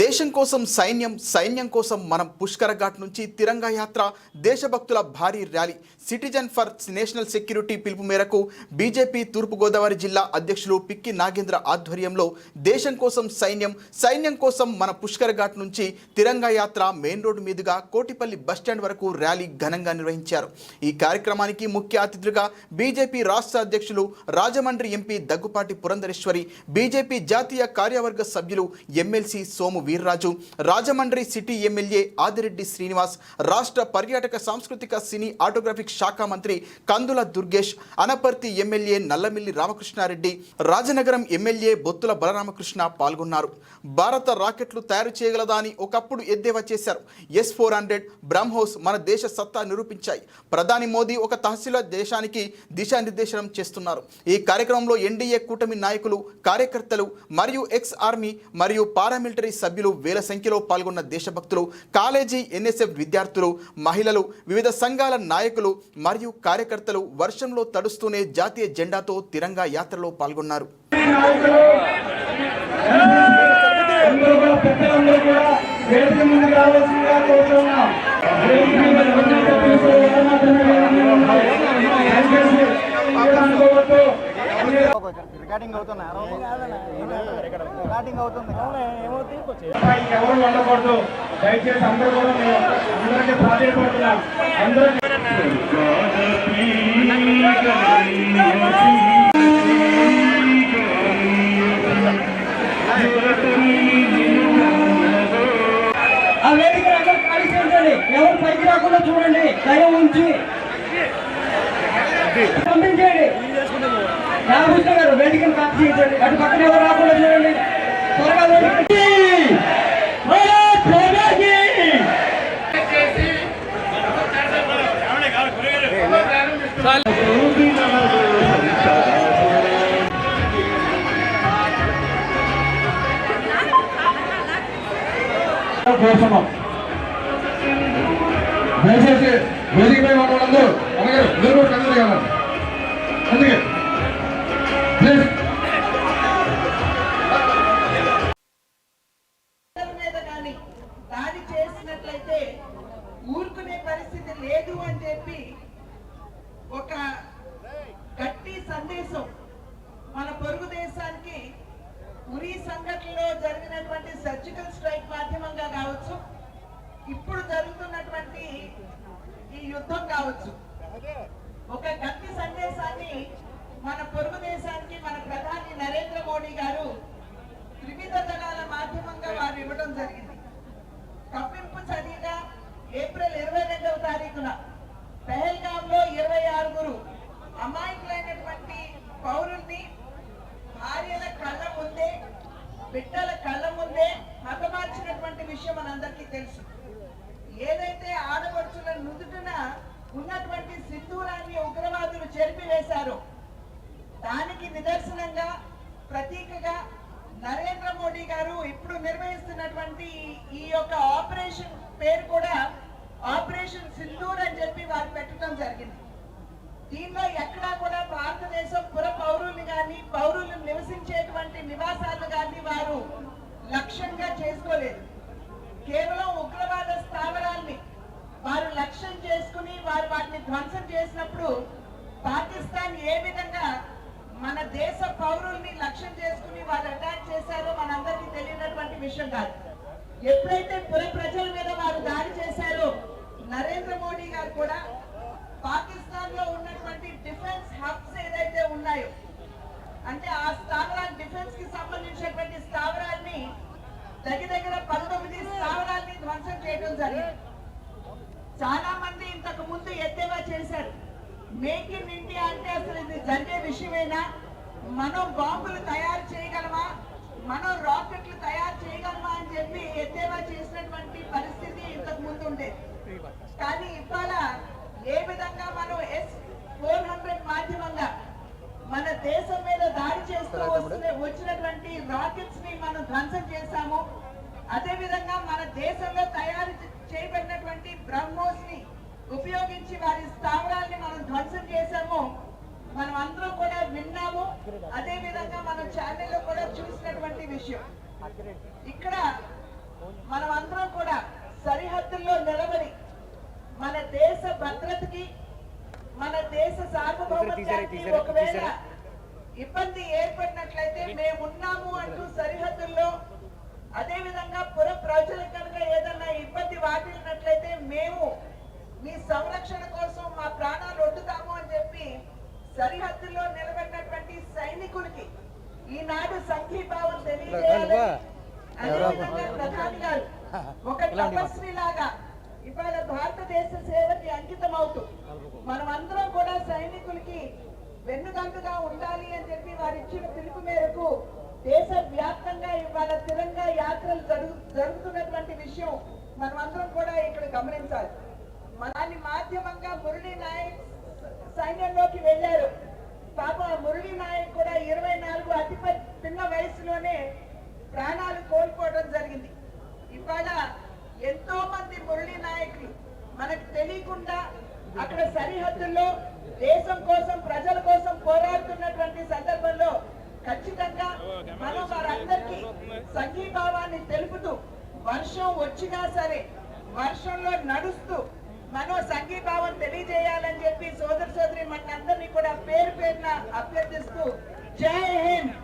దేశం కోసం సైన్యం సైన్యం కోసం మనం పుష్కర ఘాట్ నుంచి తిరంగా యాత్ర దేశభక్తుల భారీ rally. Citizen for national security పిలుపు మేరకు బీజేపీ తూర్పుగోదావరి జిల్లా అధ్యక్షులు పిక్కి నాగేంద్ర ఆధ్వర్యంలో దేశం కోసం సైన్యం సైన్యం కోసం మన పుష్కర ఘాట్ నుంచి తిరంగా యాత్ర మెయిన్ రోడ్డు మీదుగా కోటిపల్లి బస్టాండ్ వరకు ర్యాలీ ఘనంగా నిర్వహించారు. ఈ కార్యక్రమానికి ముఖ్య అతిథులుగా బీజేపీ రాష్ట్ర అధ్యక్షులు రాజమండ్రి ఎంపీ దగ్గుపాటి పురంధరేశ్వరి బీజేపీ జాతీయ కార్యవర్గ సభ్యులు MLC Somu Veerraju Rajahmundry city MLA Adireddy Srinivas రాష్ట్ర పర్యాటక సాంస్కృతిక సినీ ఆటోగ్రాఫిక్ శాఖ మంత్రి కందుల దుర్గేష్ అనపర్తి ఎమ్మెల్యే నల్లమిల్లి రామకృష్ణారెడ్డి రాజనగరం ఎమ్మెల్యే బొత్తుల బలరామకృష్ణ పాల్గొన్నారు. భారత రాకెట్లు తయారు చేయగలదా అని ఒకప్పుడు ఎద్దేవా చేశారు. ఎస్ ఫోర్ హండ్రెడ్ బ్రహ్మోస్ మన దేశ సత్తా నిరూపించాయి. ప్రధాని మోదీ ఒక తహసీల దేశానికి దిశానిర్దేశనం చేస్తున్నారు. ఈ కార్యక్రమంలో ఎన్డీఏ కూటమి నాయకులు కార్యకర్తలు మరియు ఎక్స్ ఆర్మీ మరియు పారామిలిటరీ సభ్యులు వేల సంఖ్యలో పాల్గొన్న దేశభక్తులు కాలేజీ ఎన్ఎస్ఎఫ్ విద్యార్థులు మహిళలు వివిధ సంఘాల నాయకులు మరియు కార్యకర్తలు వర్షంలో తడుస్తూనే జాతీయ జెండాతో తిరంగా యాత్రలో పాల్గొన్నారు. రావాల్సిందిగా కోరుతున్నాం వేదిక మీద ఎవరినైతే పిలిస్తే ఎవరు మాత్రమే వేదిక మీద ఉన్నారు. దయచేసి ఇక్కడ అనుకోవద్దు. రికార్డింగ్ అవుతున్నా రికార్డింగ్ అవుతుంది. ఎవరు ఉండకూడదు దయచేసి అందరూ కూడా మేము అందరికీ ప్రాధాన్యపడుతున్నాం ఆ వేదిక ఎవరు పైకి రాకుండా చూడండి. దయ ఉంచి. పంపించేయండి. రామకృష్ణ గారు వేదికను ఖాళీ చేయించండి అటు పక్కన ఎవరు రాకుండా చూడండి. త్వరగా వేదిక దయచేసి వేదికపై ఉన్న వాళ్ళందరూ అలాగే మీరు కూడా కళ్ళు కావచ్చు ఒక గట్టి సందేశాన్ని మన పొరుగు దేశానికి మన ప్రధాని నరేంద్ర మోడీ గారు త్రివిధ దళాల మాధ్యమంగా వారు ఇవ్వడం జరిగింది. కప్పింపు చర్యగా ఏప్రిల్ ఇరవై రెండవ తారీఖున పెహల్గామ్లో ఇరవై ఆరుగురు అమాయకులైనటువంటి పౌరుల్ని భార్యల కళ్ళ ముందే బిడ్డల కళ్ళ ముందే హతమార్చినటువంటి విషయం మనందరికీ తెలుసు. ఏదైతే ఆడపడుచుల నుదుటిన ఉన్నటువంటి సింధూరాన్ని ఉగ్రవాదులు చెరిపివేశారు. దానికి నిదర్శనంగా ప్రతీకగా నరేంద్ర మోడీ గారు ఇప్పుడు నిర్వహిస్తున్నటువంటి ఈ- యొక్క ఆపరేషన్ పేరు కూడా ఆపరేషన్ సింధూర్ అని చెప్పి వారు పెట్టడం జరిగింది. దీనిలో ఎక్కడా కూడా భారతదేశం పుర పౌరులు కానీ పౌరులు నివసించేటువంటి నివాసాలు కానీ వారు లక్ష్యంగా చేసుకోలేదు. కేవలం ఉగ్రవాద స్థావరాల్ని వారు లక్ష్యం చేసుకుని వారు వాటిని ధ్వంసం చేసినప్పుడు పాకిస్తాన్ ఏ విధంగా మన దేశ పౌరుల్ని లక్ష్యం చేసుకుని వారు అటాక్ చేశారో మనందరికీ తెలియనటువంటి విషయం కాదు. ఎప్పుడైతే పుర ప్రజల మీద వారు దాడి చేశారో నరేంద్ర మోడీ గారు కూడా పాకిస్తాన్లో ఉన్నటువంటి డిఫెన్స్ హబ్స్ ఏదైతే ఉన్నాయో అంటే ఆ స్థావరాలు డిఫెన్స్కి సంబంధించినటువంటి స్థావరాల్ని దగ్గర దగ్గర పంతొమ్మిది స్థావరాల్ని ధ్వంసం చేయడం జరిగింది. చాలా మంది ముందు ఎద్దేవా చేశారు? మేక్ ఇన్ ఇండియా అంటే అసలు ఇది జరిగే విషయమేనా? మనం బాంబులు తయారు చేయగలమా? మనం రాకెట్లు తయారు చేయగలమా అని చెప్పి ఎద్దేవా చేసినటువంటి పరిస్థితి ఇంతకు ముందు ఉండేది కానీ ఇవాళ ఏ విధంగా మనం ఎస్ ఫోర్ హండ్రెడ్ మాధ్యమంగా మన దేశం మీద దాడి చేస్తూ వస్తున్న వచ్చినటువంటి రాకెట్స్ని మనం ధ్వంసం చేశాము. అదే విధంగా మన దేశంలో తయారు చేయబడినటువంటి బ్రహ్మోస్ని ఉపయోగించి వారి స్థావరాల్ని మనం ధ్వంసం చేశాము మనం అందరం కూడా విన్నాము. అదే విధంగా మన ఛానల్లో కూడా చూసినటువంటి విషయం. ఇక్కడ మనం అందరం కూడా సరిహద్దుల్లో నిలబడి మన దేశ భద్రతకి మన దేశ సార్వభౌమత్వానికి ఒకవేళ ఇబ్బంది ఏర్పడినట్లయితే మేమున్నాము అంటూ సరిహద్దుల్లో అదే విధంగా పుర ప్రజలు కనుక ఏదన్నా ఇబ్బంది వాటిల్లినట్లయితే మేము మీ సంరక్షణ కోసం మా ప్రాణాలు వడ్డుతాము అని చెప్పి సరిహద్దుల్లో నిలబడినటువంటి సైనికులకి ఈనాడు సంఘీభావం తెలియజేయాలని అదేవిధంగా ప్రధాని గారు ఒక తపస్వి లాగా ఇవాళ భారతదేశ సేవకి అంకితం అవుతూ మనం అందరం కూడా సైనికులకి వెన్నుదండుగా ఉండాలి అని చెప్పి వారు ఇచ్చిన పిలుపు మేరకు దేశ వ్యాప్తంగా ఇవాళ తిరంగా యాత్రలు జరుగు జరుగుతున్నటువంటి విషయం మనం అందరం కూడా ఇక్కడ గమనించాలి. దాని మాధ్యమంగా మురళీ నాయక్ సైన్యంలోకి వెళ్ళారు. పాప మురళీ నాయక్ కూడా ఇరవై నాలుగు అతి చిన్న వయసులోనే ప్రాణాలు కోల్పోవడం జరిగింది. ఇవాళ ఎంతో మంది మురళీ నాయకులు మనకు తెలియకుండా అక్కడ సరిహద్దుల్లో దేశం కోసం ప్రజల కోసం పోరాడుతున్నటువంటి సందర్భంలో ఖచ్చితంగా మనం వారందరికీ సంఘీభావాన్ని తెలుపుతూ వర్షం వచ్చినా సరే వర్షంలో నడుస్తూ మనో సంఘీభావం తెలియజేయాలని చెప్పి సోదర సోదరి మనందరినీ కూడా పేరు పేరున అభ్యర్థిస్తూ జై హింద్.